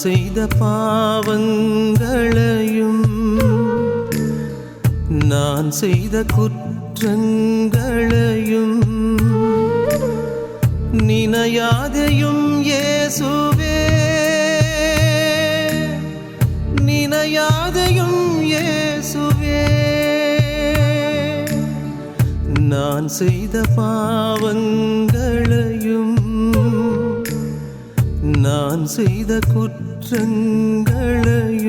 செய்த பாவங்களையும் நான் செய்த குற்றங்களையும் நினையாதையும் இயேசுவே. நினையாதையும் இயேசுவே. நான் செய்த பாவங்களையும் நான் செய்த குற்ற நினையாதையும்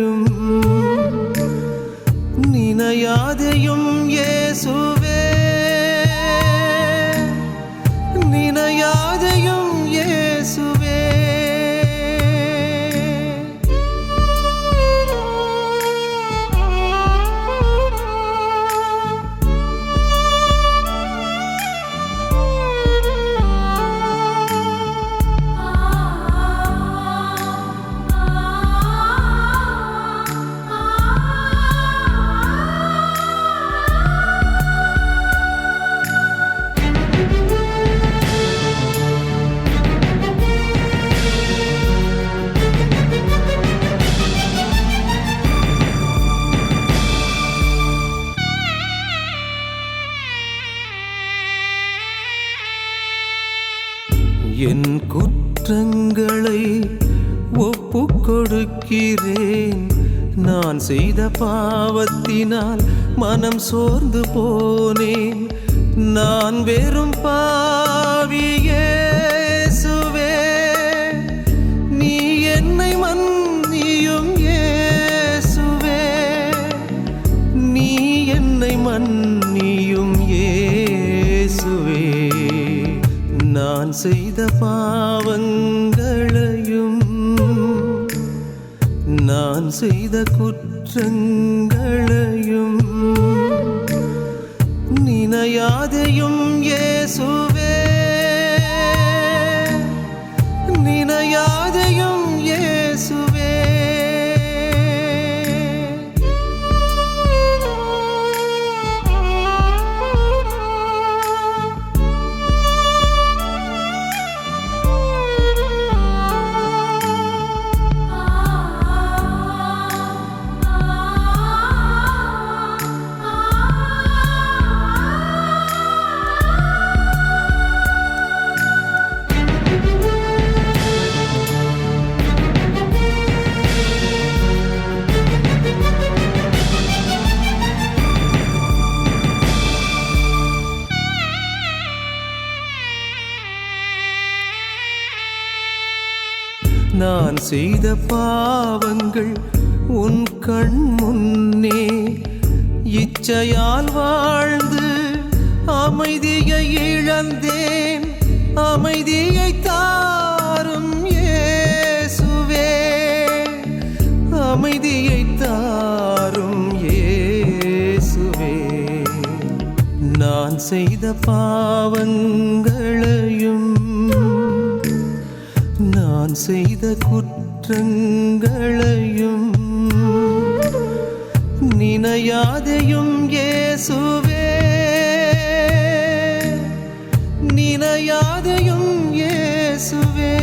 பாவத்தினால் மனம் சோர்ந்து போனேன். நான் வெறும் பாவியேசுவே நீ என்னை மன்னியும் ஏசுவே நீ என்னை மன்னியும் இயேசுவே. நான் செய்த பாவங்களையும் நான் செய்த குற்றங்களையும் நினையாதையும் இயேசுவே செய்த பாவங்கள் உன் கண் முன்னே இச்சையால் வாழ்ந்து அமைதியை இழந்தேன். அமைதியை தாரும் ஏசுவே அமைதியை தாரும் ஏசுவே நான் செய்த பாவங்களையும் நான் செய்த குற்ற குற்றங்களையும் நினையாதையும் இயேசுவே. நினையாதையும் இயேசுவே.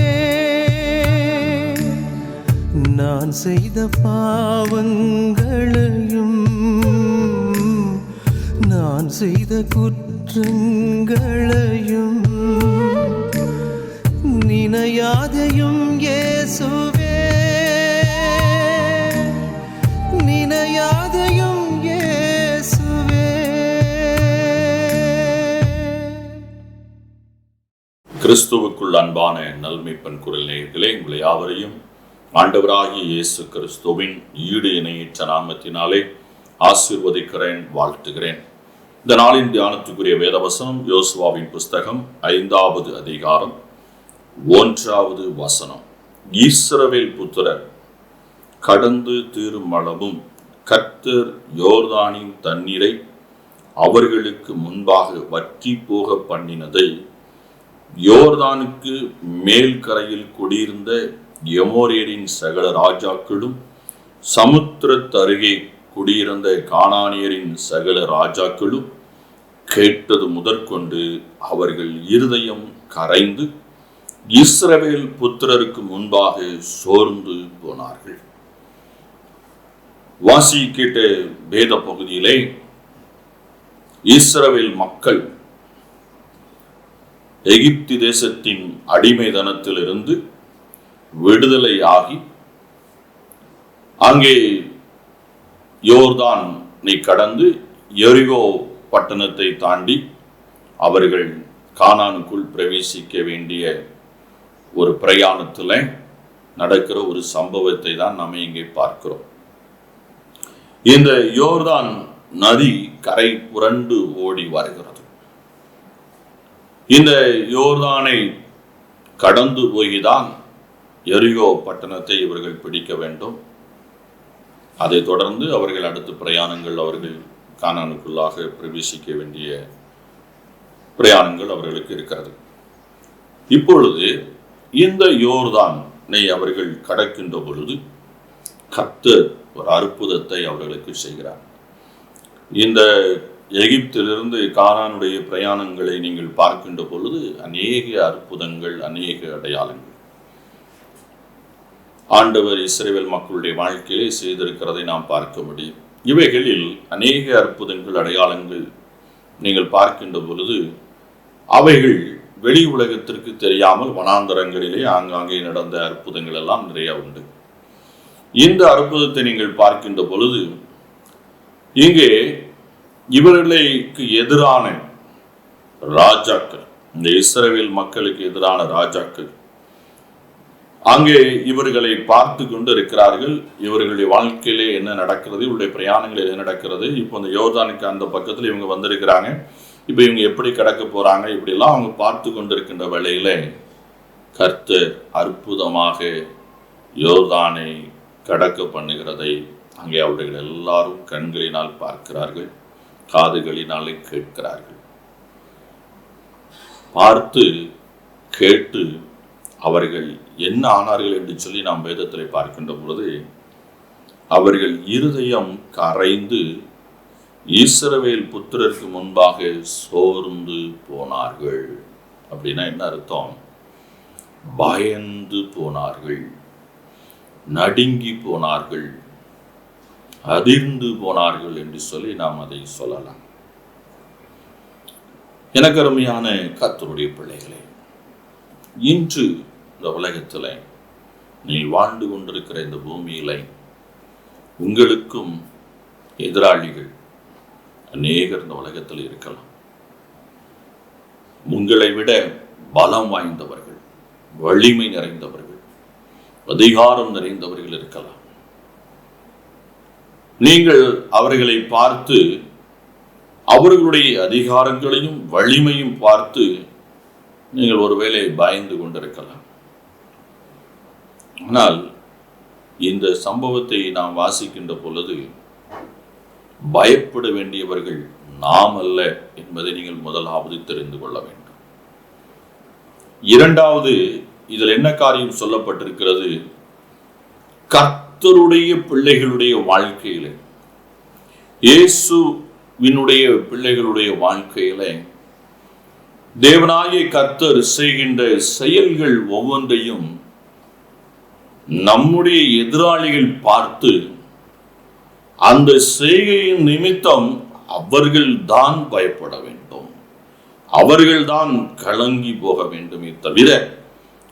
நான் செய்த பாவங்களையும் நான் செய்த குற்றங்களையும் நினையாதையும் இயேசுவே. கிறிஸ்துவுக்குள் அன்பான நல்மைப்பன் குரல் நேயர்களே உங்களை யாவரையும் ஆண்டவராகிய இயேசு கிறிஸ்துவின் ஈடு இணையற்ற நாமத்தினாலே ஆசீர்வதிக்கிறேன் வாழ்த்துகிறேன். இந்த நாளின் தியானத்துக்குரிய வேதவசனம் யோசுவாவின் புஸ்தகம் ஐந்தாவது அதிகாரம் ஒன்றாவது வசனம். ஈஸ்ரவேல் புத்திரர் கடந்து தீரும் அளவும் கர்த்தர் யோர்தானின் தண்ணீரை அவர்களுக்கு முன்பாக வற்றி போக பண்ணினதை யோர்தானுக்கு மேல் கரையில் குடியிருந்த எமோரியரின் சகல ராஜாக்களும் சமுத்திரத்தருகே குடியிருந்த காணானியரின் சகல ராஜாக்களும் கேட்டது முதற்கொண்டு அவர்கள் இருதயம் கரைந்து இஸ்ரவேல் புத்திரருக்கு முன்பாக சோர்ந்து போனார்கள். வாசி கேட்ட வேத பகுதியிலே இஸ்ரவேல் மக்கள் எகிப்து தேசத்தின் அடிமைதனத்திலிருந்து விடுதலை ஆகி அங்கே யோர்தான் நீ கடந்து எரிகோ பட்டணத்தை தாண்டி அவர்கள் கானானுக்குள் பிரவேசிக்க வேண்டிய ஒரு பிரயாணத்தில் நடக்கிற ஒரு சம்பவத்தை தான் நாம் இங்கே பார்க்கிறோம். இந்த யோர்தான் நதி கரை புரண்டு ஓடி வருகிறது. இந்த யோர்தானை கடந்து போய்தான் எரியோ பட்டணத்தை இவர்கள் பிடிக்க வேண்டும். அதைத் தொடர்ந்து அவர்கள் அடுத்த பிரயாணங்கள் அவர்கள் கானானுக்குள்ளாக பிரவேசிக்க வேண்டிய பிரயாணங்கள் அவர்களுக்கு இருக்கிறது. இப்பொழுது இந்த யோர்தானை அவர்கள் கடக்கின்ற பொழுது கத்து ஒரு அற்புதத்தை அவர்களுக்கு செய்கிறார். இந்த எகிப்திலிருந்து காரானுடைய பிரயாணங்களை நீங்கள் பார்க்கின்ற பொழுது அநேக அற்புதங்கள் அநேக அடையாளங்கள். ஆண்டவர் இஸ்ரேல் மக்களுடைய வாழ்க்கையிலே செய்திருக்கிறதை நாம் பார்க்க முடியும். இவைகளில் அநேக அற்புதங்கள் அடையாளங்கள் நீங்கள் பார்க்கின்ற பொழுது அவைகள் வெளி உலகத்திற்கு தெரியாமல் வனாந்தரங்களிலே ஆங்காங்கே நடந்த அற்புதங்கள் எல்லாம் நிறைய உண்டு. இந்த அற்புதத்தை நீங்கள் பார்க்கின்ற பொழுது இங்கே இவர்களுக்கு எதிரான ராஜாக்கள் இந்த இஸ்ரவேல் மக்களுக்கு எதிரான ராஜாக்கள் அங்கே இவர்களை பார்த்து கொண்டு இருக்கிறார்கள். இவர்களுடைய வாழ்க்கையிலே என்ன நடக்கிறது இவருடைய பிரயாணங்கள் என்ன நடக்கிறது? இப்போ இந்த யோர்தானுக்கு அந்த பக்கத்தில் இவங்க வந்திருக்கிறாங்க. இப்போ இவங்க எப்படி கடக்க போறாங்க? இப்படிலாம் அவங்க பார்த்து கொண்டிருக்கின்ற வேளையில கர்த்தர் அற்புதமாக யோர்தானை கடக்க பண்ணுகிறதை அங்கே அவர்கள் எல்லாரும் கண்களினால் பார்க்கிறார்கள். காதுகளினாலே கேட்கிறார்கள். பார்த்து கேட்டு அவர்கள் என்ன ஆனார்கள் என்று சொல்லி நாம் வேதத்தில் பார்க்கின்ற பொழுது அவர்கள் இருதயம் கரைந்து ஈஸ்ரவேல் புத்திரருக்கு முன்பாக சோர்ந்து போனார்கள். அப்படின்னா என்ன அர்த்தம்? பயந்து போனார்கள். நடுங்கி போனார்கள். அதிர்ந்து போனார்கள் என்று சொல்லி நாம் அதை சொல்லலாம். எனக்கு அருமையான கத்தருடைய பிள்ளைகளே இன்று இந்த உலகத்தில் நீ வாழ்ந்து கொண்டிருக்கிற இந்த பூமியில உங்களுக்கும் எதிராளிகள் அநேகர் இந்த உலகத்தில் இருக்கலாம். உங்களை விட பலம் வாய்ந்தவர்கள் வலிமை நிறைந்தவர்கள் அதிகாரம் நிறைந்தவர்கள் இருக்கலாம். நீங்கள் அவர்களை பார்த்து அவர்களுடைய அதிகாரங்களையும் வலிமையும் பார்த்து நீங்கள் ஒருவேளை பயந்து கொண்டிருக்கலாம். ஆனால் இந்த சம்பவத்தை நாம் வாசிக்கின்ற பொழுது பயப்பட வேண்டியவர்கள் நாம் அல்ல என்பதை நீங்கள் முதலாவது தெரிந்து கொள்ள வேண்டும். இரண்டாவது இதில் என்ன காரியம் சொல்லப்பட்டிருக்கிறது? கர்த்தருடைய பிள்ளைகளுடைய வாழ்க்கையில இயேசுவினுடைய பிள்ளைகளுடைய வாழ்க்கையில தேவனாய கர்த்தர் செய்கின்ற செயல்கள் ஒவ்வொன்றையும் நம்முடைய எதிராளிகள் பார்த்து அந்த செய்கையின் நிமித்தம் அவர்கள் தான் பயப்பட வேண்டும். அவர்கள் தான் கலங்கி போக வேண்டுமே தவிர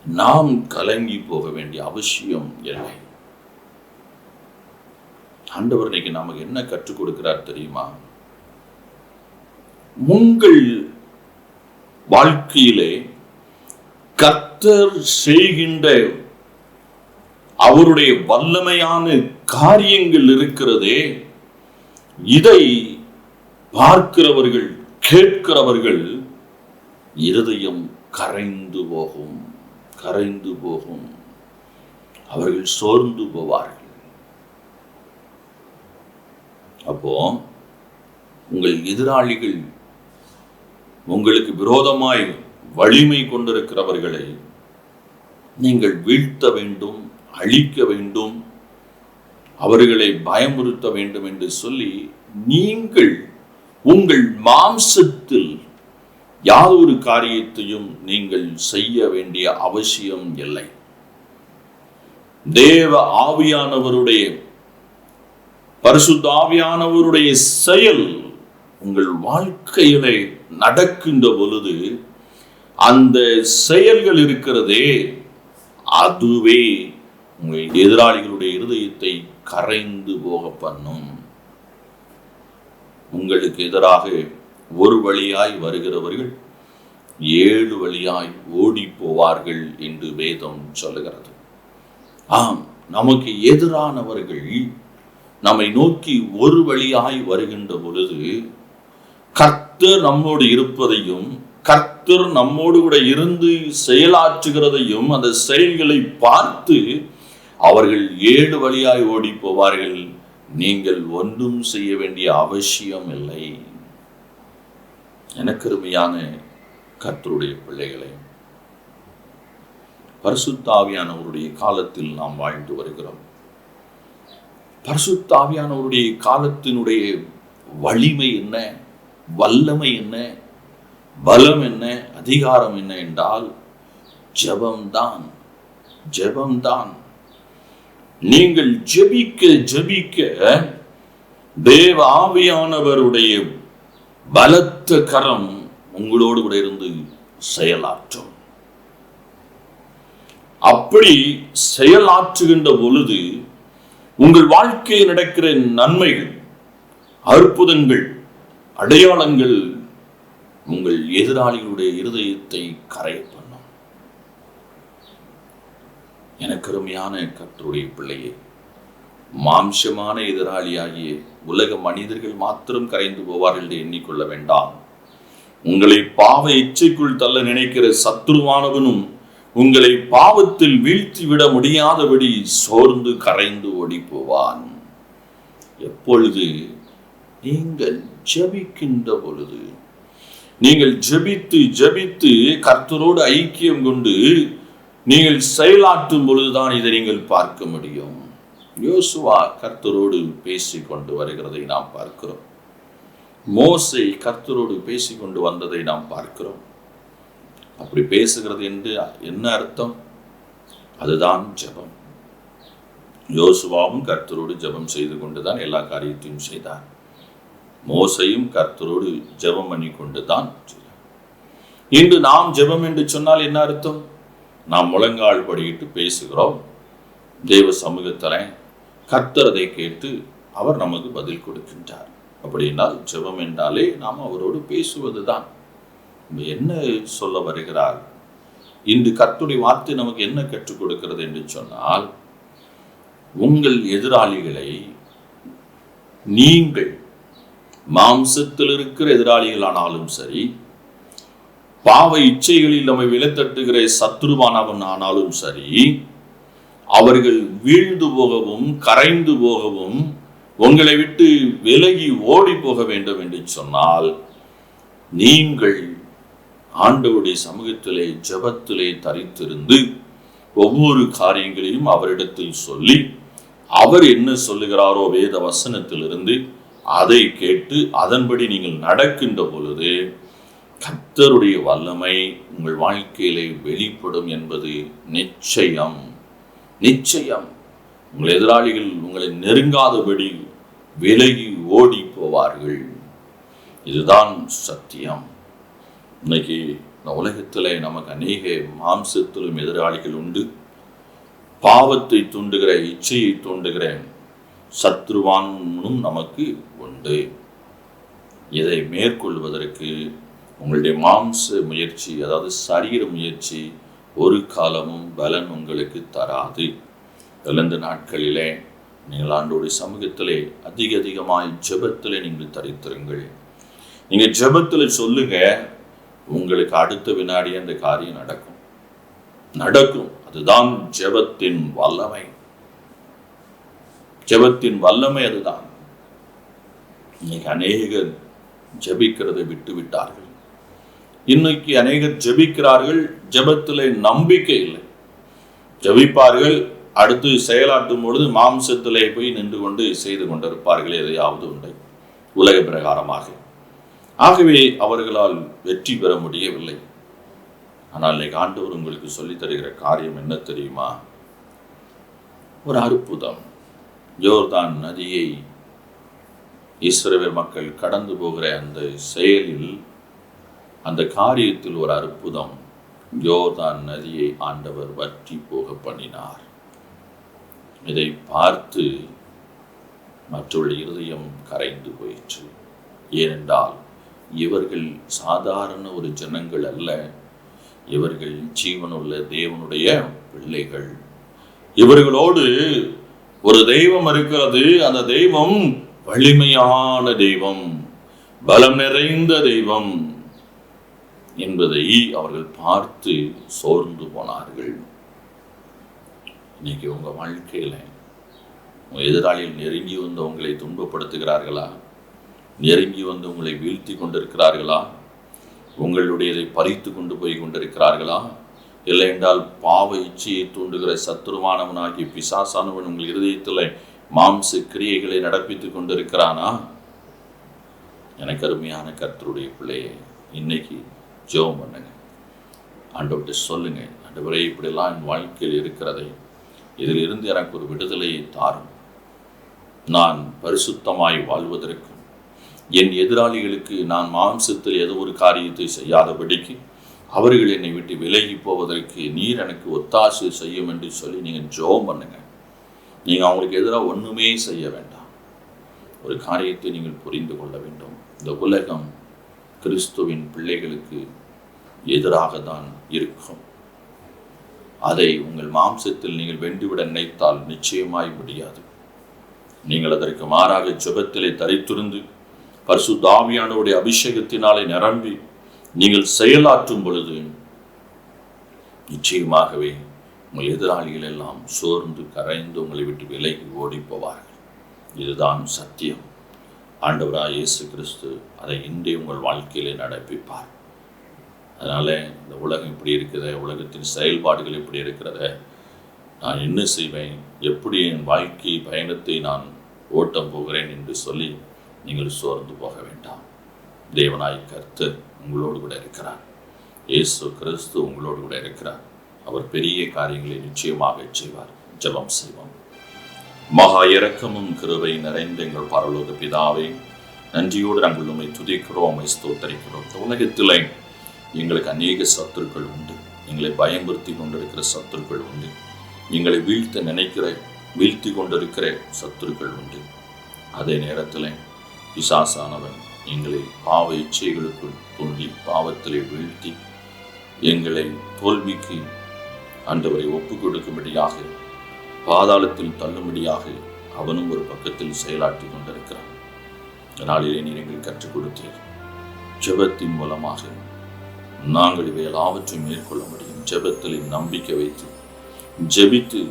நாம் கலங்கி போக வேண்டிய அவசியம் இல்லை. ஆண்டவர் இன்னைக்கு நமக்கு என்ன கற்றுக் கொடுக்கிறார் தெரியுமா? உங்கள் வாழ்க்கையிலே கர்த்தர் செய்கின்ற அவருடைய வல்லமையான காரியங்கள் இருக்கிறதே இதை பார்க்கிறவர்கள் கேட்கிறவர்கள் இருதயம் கரைந்து போகும் கரைந்து போகும். அவர்கள் சோர்ந்து போவார்கள். அப்போ உங்கள் எதிராளிகள் உங்களுக்கு விரோதமாய் வலிமை கொண்டிருக்கிறவர்களை நீங்கள் வீழ்த்த வேண்டும் அழிக்க வேண்டும் அவர்களை பயமுறுத்த வேண்டும் என்று சொல்லி நீங்கள் உங்கள் மாம்சத்தில் யாதொரு காரியத்தையும் நீங்கள் செய்ய வேண்டிய அவசியம் இல்லை. தேவ ஆவியானவருடைய பரிசுத்தாவியானவருடைய செயல் உங்கள் வாழ்க்கையிலே நடக்கின்ற பொழுது அந்த செயல்கள் இருக்கிறதே அதுவே உங்கள் எதிராளிகளுடைய இருதயத்தை கரைந்து போக பண்ணும். உங்களுக்கு எதிராக ஒரு வழியாய் வருகிறவர்கள் ஏழு வழியாய் ஓடி போவார்கள் என்று வேதம் சொல்லுகிறது. ஆம் நமக்கு எதிரானவர்கள் நம்மை நோக்கி ஒரு வழியாய் வருகின்ற பொழுது கர்த்தர் நம்மோடு இருப்பதையும் கர்த்தர் நம்மோடு கூட இருந்து செயலாற்றுகிறதையும் அந்த செயல்களை பார்த்து அவர்கள் ஏழு வழியாய் ஓடி போவார்கள். நீங்கள் ஒன்றும் செய்ய வேண்டிய அவசியம் இல்லை. எனக்கருமையான கர்த்தருடைய பிள்ளைகளை பரிசுத்தாவியானவருடைய காலத்தில் நாம் வாழ்ந்து வருகிறோம். பரிசுத்தாவியானவருடைய காலத்தினுடைய வலிமை என்ன? வல்லமை என்ன? பலம் என்ன? அதிகாரம் என்ன என்றால் ஜபம்தான் ஜபம்தான். நீங்கள் ஜெபிக்க ஜெபிக்க தேவ ஆவியானவருடைய பலத்த கரம் உங்களோடு கூட இருந்து செயலாற்றும். அப்படி செயலாற்றுகின்ற பொழுது உங்கள் வாழ்க்கையில் நடக்கிற நன்மைகள் அற்புதங்கள் அடையாளங்கள் உங்கள் எதிராளிகளுடைய இருதயத்தை கரைய பண்ணும். எனக்கு அருமையான கர்த்தருடைய பிள்ளையே மாம்சமான எதிராளியாகிய உலக மனிதர்கள் மாத்திரம் கரைந்து போவார்கள் என்று எண்ணிக்கொள்ள வேண்டாம். உங்களை பாவ இச்சைக்குள் தள்ள நினைக்கிற சத்துருவானவனும் உங்களை பாவத்தில் வீழ்த்தி விட முடியாதபடி சோர்ந்து கரைந்து ஓடி போவான் எப்பொழுது நீங்கள் ஜெபிக்கின்ற பொழுது நீங்கள் ஜெபித்து ஜெபித்து கர்த்தரோடு ஐக்கியம் கொண்டு நீங்கள் செயலாற்றும் பொழுதுதான் இதை நீங்கள் பார்க்க முடியும். யோசுவா கர்த்தரோடு பேசி கொண்டு வருகிறதை நாம் பார்க்கிறோம். மோசை கர்த்தரோடு பேசி கொண்டு வந்ததை நாம் பார்க்கிறோம். அப்படி பேசுகிறது என்று என்ன அர்த்தம்? அதுதான் ஜெபம். யோசுவாவும் கர்த்தரோடு ஜெபம் செய்து கொண்டுதான் எல்லா காரியத்தையும் செய்தார். மோசையும் கர்த்தரோடு ஜெபம் பண்ணி கொண்டு தான் இன்று நாம் ஜெபம் என்று சொன்னால் என்ன அர்த்தம்? நாம் முழங்கால் படியிட்டு பேசுகிறோம். தெய்வ சமூகத்தில் கர்த்தர் அதை கேட்டு அவர் நமக்கு பதில் கொடுக்கின்றார். அப்படின்னால் ஜெபம் என்றாலே நாம் அவரோடு பேசுவதுதான். என்ன சொல்ல வருகிறார்? இன்று கத்துடைய வார்த்தை நமக்கு என்ன கற்றுக் கொடுக்கிறது என்று சொன்னால் உங்கள் எதிராளிகளை நீங்கள் மாம்சத்தில் இருக்கிற எதிராளிகளானாலும் சரி பாவ இச்சைகளில் நம்மை விலத்தட்டுகிற சத்ருவானவன் ஆனாலும் சரி அவர்கள் வீழ்ந்து போகவும் கரைந்து போகவும் உங்களை விட்டு விலகி ஓடி போக வேண்டும் என்று சொன்னால் நீங்கள் ஆண்டவருடைய சமூகத்திலே ஜபத்திலே தரித்திருந்து ஒவ்வொரு காரியங்களையும் அவரிடத்தில் சொல்லி அவர் என்ன சொல்லுகிறாரோ வேத வசனத்திலிருந்து அதை கேட்டு அதன்படி நீங்கள் நடக்கின்ற பொழுது கர்த்தருடைய வல்லமை உங்கள் வாழ்க்கையிலே வெளிப்படும் என்பது நிச்சயம். நிச்சயம். உங்கள் எதிராளிகள் உங்களை நெருங்காதபடி விலகி ஓடி போவார்கள். இதுதான் சத்தியம். இன்னைக்கு இந்த உலகத்தில் நமக்கு அநேக மாம்சத்திலும் எதிராளிகள் உண்டு. பாவத்தை தூண்டுகிற இச்சையை தூண்டுகிற சத்ருவானும் நமக்கு உண்டு. இதை மேற்கொள்வதற்கு உங்களுடைய மாம்ச முயற்சி அதாவது சரீர முயற்சி ஒரு காலமும் பலன் உங்களுக்கு தராது. இழந்த நாட்களிலே நீங்கள் ஆண்டோடைய சமூகத்திலே அதிக அதிகமாய் ஜபத்தில் நீங்கள் தரித்திருங்கள். நீங்கள் ஜெபத்தில் சொல்லுங்கள் உங்களுக்கு அடுத்த வினாடி அந்த காரியம் நடக்கும். நடக்கும். அதுதான் ஜெபத்தின் வல்லமை. ஜெபத்தின் வல்லமை அதுதான். இன்னைக்கு அநேகர் ஜபிக்கிறதை விட்டு விட்டார்கள் இன்னைக்கு அநேகர் ஜெபிக்கிறார்கள் ஜெபத்திலே நம்பிக்கை இல்லை. ஜெபிப்பார்கள் அடுத்து செயலாற்றும் பொழுது மாம்சத்திலே போய் நின்று கொண்டு செய்து கொண்டிருப்பார்கள் எதையாவது உண்டை உலக பிரகாரமாக. ஆகவே அவர்களால் வெற்றி பெற முடியவில்லை. ஆனால் இன்னைக்கு ஆண்டவர் உங்களுக்கு சொல்லித் தருகிற காரியம் என்ன தெரியுமா? ஒரு அற்புதம். ஜோர்தான் நதியை இஸ்ரவேல் மக்கள் கடந்து போகிற அந்த செயலில் அந்த காரியத்தில் ஒரு அற்புதம். ஜோர்தான் நதியை ஆண்டவர் வற்றி போக பண்ணினார். இதை பார்த்து மற்றொரு இருதயம் கரைந்து போயிற்று. ஏனென்றால் இவர்கள் சாதாரண ஒரு ஜனங்கள் அல்ல. இவர்கள் ஜீவனுள்ள தேவனுடைய பிள்ளைகள். இவர்களோடு ஒரு தெய்வம் இருக்கிறது. அந்த தெய்வம் வலிமையான தெய்வம் பலம் நிறைந்த தெய்வம் என்பதை அவர்கள் பார்த்து சோர்ந்து போனார்கள். இன்னைக்கு உங்க வாழ்க்கையில உங்க எதிராளிகள் நெருங்கி வந்து உங்களை துன்பப்படுத்துகிறார்களா? நெருங்கி வந்து உங்களை வீழ்த்தி கொண்டிருக்கிறார்களா? உங்களுடையதை பறித்து கொண்டு போய் கொண்டிருக்கிறார்களா? இல்லை என்றால் பாவ இச்சையை தூண்டுகிற சத்துருவானவனாகி பிசாசானவன் உங்கள் இருதயத்தில் மாம்ச கிரியைகளை நடப்பித்துக் கொண்டிருக்கிறானா? எனக்கு அருமையான கர்த்தருடைய பிள்ளையை இன்னைக்கு ஜெபம் பண்ணுங்க. ஆண்டவர்கிட்ட சொல்லுங்க ஆண்டவரே இப்படிலாம் என் வாழ்க்கையில் இருக்கிறதை இதிலிருந்து எனக்கு ஒரு விடுதலையை தாரும். நான் பரிசுத்தமாய் வாழ்வதற்கும் என் எதிராளிகளுக்கு நான் மாம்சத்தில் ஏதோ ஒரு காரியத்தை செய்யாதபடிக்கு அவர்கள் என்னை விட்டு விலகி போவதற்கு நீர் எனக்கு ஒத்தாசை செய்யும் என்று சொல்லி நீங்கள் ஜோம் பண்ணுங்க. நீங்கள் அவங்களுக்கு எதிராக ஒன்றுமே செய்ய வேண்டாம். ஒரு காரியத்தை நீங்கள் புரிந்து கொள்ள வேண்டும். இந்த உலகம் கிறிஸ்துவின் பிள்ளைகளுக்கு எதிராக தான் இருக்கும். அதை உங்கள் மாம்சத்தில் நீங்கள் வென்றுவிட நினைத்தால் நிச்சயமாய் முடியாது. நீங்கள் அதற்கு மாறாக ஜபத்திலே தரித்திருந்து பரிசுத்தாவியானவருடைய அபிஷேகத்தினாலே நிரம்பி நீங்கள் செயலாற்றும் பொழுது நிச்சயமாகவே உங்கள் எதிராளிகள் எல்லாம் சோர்ந்து கரைந்து உங்களை விட்டு விலகி ஓடி போவார்கள் இதுதான் சத்தியம். ஆண்டவராய் இயேசு கிறிஸ்து அதை இன்றே உங்கள் வாழ்க்கையிலே நடப்பிப்பார். அதனால் இந்த உலகம் இப்படி இருக்கிறத உலகத்தின் செயல்பாடுகள் இப்படி இருக்கிறத. நான் என்ன செய்வேன்? எப்படி என் வாழ்க்கை பயணத்தை நான் ஓட்டம் போகிறேன் என்று சொல்லி நீங்கள் சோர்ந்து போக வேண்டாம். தேவனாய் கருத்து உங்களோடு கூட இருக்கிறார். இயேசு கிறிஸ்து உங்களோடு கூட இருக்கிறார். அவர் பெரிய காரியங்களை நிச்சயமாக செய்வார். ஜெபம் செய்வோம். மகா இறக்கமும் கிருவை நிறைந்த எங்கள் பரலோக பிதாவே நன்றியோடு நாங்கள் உண்மை துதிக்கிறோம் உண்மை ஸ்தோத்தரிக்கிறோம். எங்களுக்கு அநேக சத்துருக்கள் உண்டு. எங்களை பயமுறுத்தி கொண்டிருக்கிற சத்துருக்கள் உண்டு. எங்களை வீழ்த்த நினைக்கிற வீழ்த்தி கொண்டிருக்கிற சத்துருக்கள் உண்டு. அதே நேரத்தில் பிசாசானவன் எங்களை பாவ இச்சைகளுக்குள் தூண்டி பாவத்திலே வீழ்த்தி எங்களை தோல்விக்கு ஆண்டவரை ஒப்பு கொடுக்கும்படியாக பாதாளத்தில் தள்ளும்படியாக அவனும் ஒரு பக்கத்தில் செயலாற்றி கொண்டிருக்கிறான். நாளிலே நீர் எங்களுக்கு கற்றுக் கொடுத்தீர். ஜெபத்தின் மூலமாக நாங்கள் இவை எல்லாவற்றையும் மேற்கொள்ள முடியும். ஜெபத்தில் நம்பிக்கை வைத்து ஜெபித்து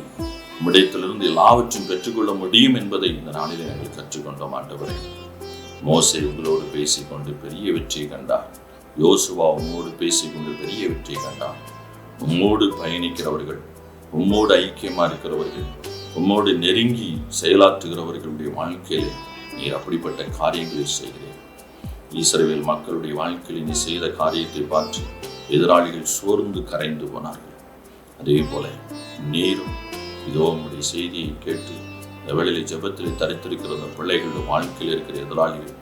உம்மிடத்திலிருந்து எல்லாவற்றையும் பெற்றுக்கொள்ள முடியும் என்பதை இந்த நாளிலே நாங்கள் கற்றுக்கொண்டோம் ஆண்டவரே. மோசை உங்களோடு பேசிக்கொண்டு பெரிய வெற்றியை கண்டார். யோசுவா உம்மோடு பேசிக்கொண்டு பெரிய வெற்றியை கண்டார். உம்மோடு பயணிக்கிறவர்கள் உம்மோடு ஐக்கியமாக இருக்கிறவர்கள் உம்மோடு நெருங்கி செயலாற்றுகிறவர்களுடைய வாழ்க்கையிலே நீர் அப்படிப்பட்ட காரியங்களை செய்கிறேன் ஈஸ்ரவேல் மக்களுடைய வாழ்க்கையில் நீ செய்த காரியத்தை பார்த்து எதிராளிகள் சோர்ந்து கரைந்து போனார்கள். அதே போல நீரும் இதோ உங்களுடைய செய்தியை கேட்டு இந்த வேளையில் ஜெபத்தில் தரித்திருக்கிற அந்த வாழ்க்கையில் இருக்கிற எதிராளிகள்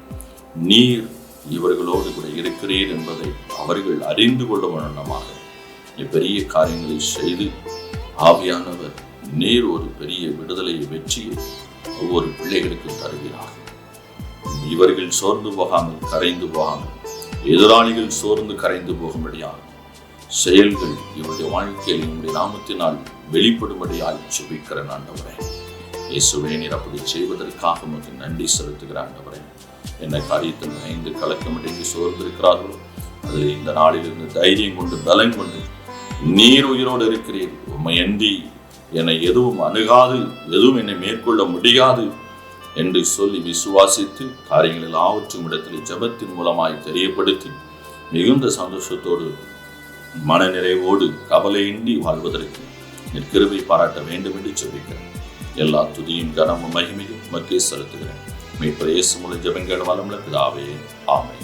நீர் இவர்களோடு கூட இருக்கிறீர் என்பதை அவர்கள் அறிந்து கொள்ளும் வண்ணமாக பெரிய காரியங்களை செய்து ஆவியானவர் நீர் ஒரு பெரிய விடுதலை வெற்றியை ஒவ்வொரு பிள்ளைகளுக்கும் தருகிறார் இவர்கள் சோர்ந்து போகாமல் கரைந்து போகாமல் எதிராளிகள் சோர்ந்து கரைந்து போகும்படியாக செயல்கள் இவருடைய வாழ்க்கையில் இவருடைய நாமத்தினால் வெளிப்படும்படியால் சுபிக்கிற ஆண்டவரே. இயேசுவே நீர் அப்படி செய்வதற்காக உமக்கு நன்றி செலுத்துகிற ஆண்டவரே என்ன காரியத்தில் ஐந்து கலக்கமடைந்து சோர்ந்திருக்கிறார்களோ அதில் இந்த நாளிலிருந்து தைரியம் கொண்டு பலம் கொண்டு நீர் உயிரோடு இருக்கிறீர். உண்மை அன்றி என்னை எதுவும் அணுகாது எதுவும் என்னை மேற்கொள்ள முடியாது என்று சொல்லி விசுவாசித்து காரியங்களில் ஆவற்றும் இடத்தில் ஜெபத்தின் மூலமாய் தெரியப்படுத்தி மிகுந்த சந்தோஷத்தோடு மனநிறைவோடு கவலையின்றி வாழ்வதற்கு நிற்கிருவை பாராட்ட வேண்டும் என்று சொல்லிக்கிறேன் எல்லா துதியும் கனமும் மகிமையும் உமக்கே செலுத்துகிறேன். மீட்பரேசு மூலம் ஜபங்கள் வளமுள்ள பிதாவே ஆமை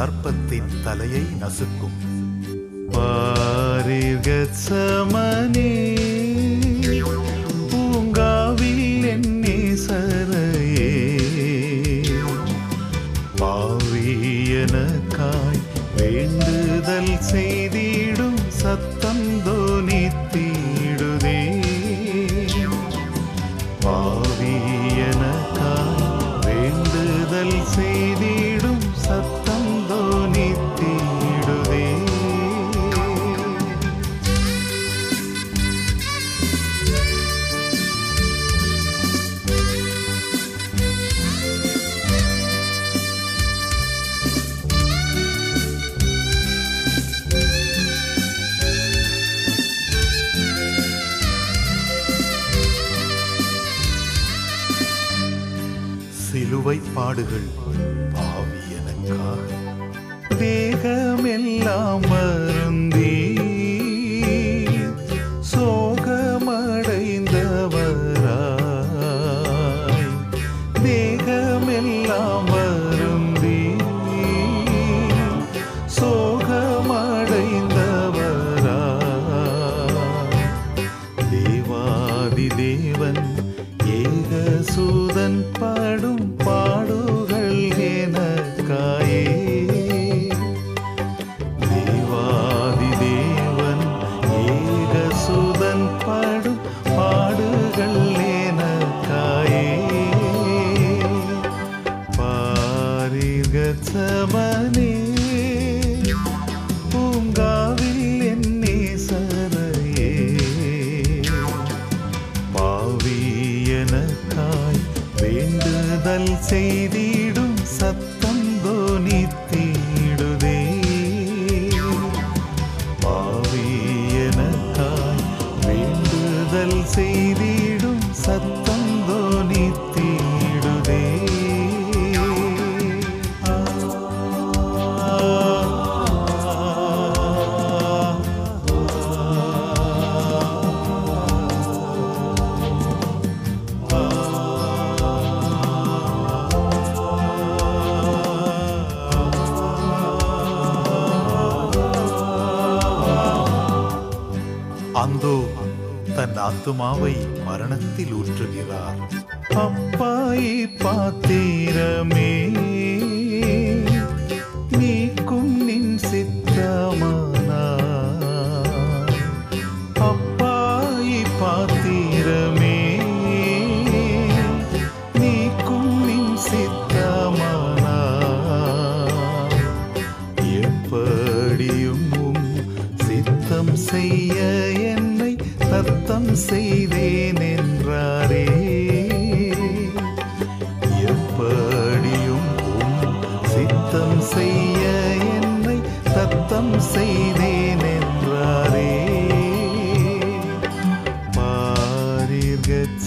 சர்ப்பத்தின் தலையை நசுக்கும். பாரிகச்சா பாடுகள் பாவி எனக்காக. தேகமெல்லாம் ஆத்துமாவை மரணத்தில் ஊற்றுகிறார். அப்பாயை பாத்திரமே.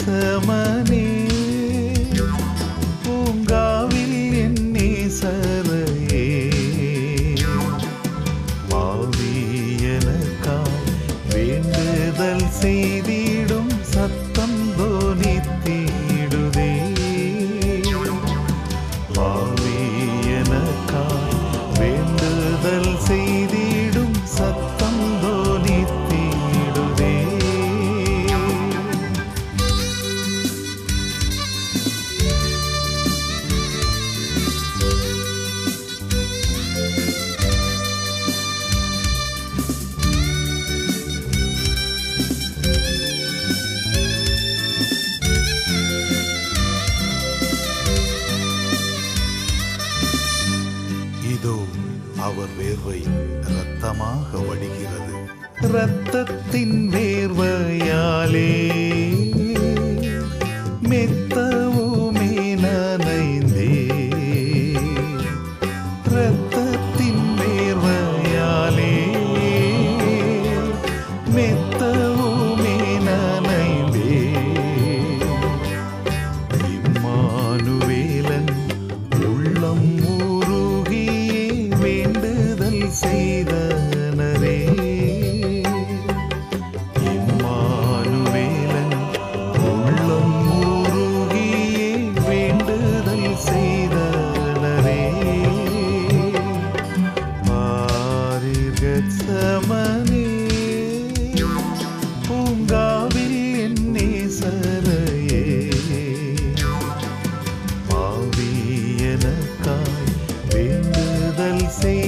സമ ரத்தமாக வடிகிறது. இரத்தத்தின் வேர்வையாலே see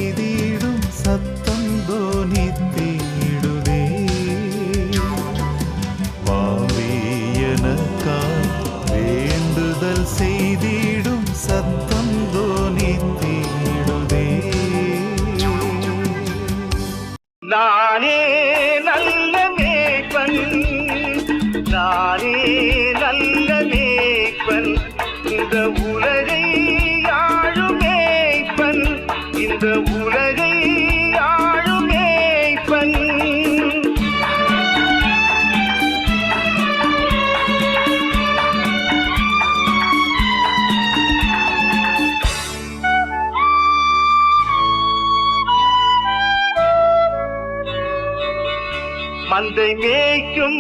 இந்த உலகை ஆளும் மேய்ப்பன் மந்தை மேய்க்கும்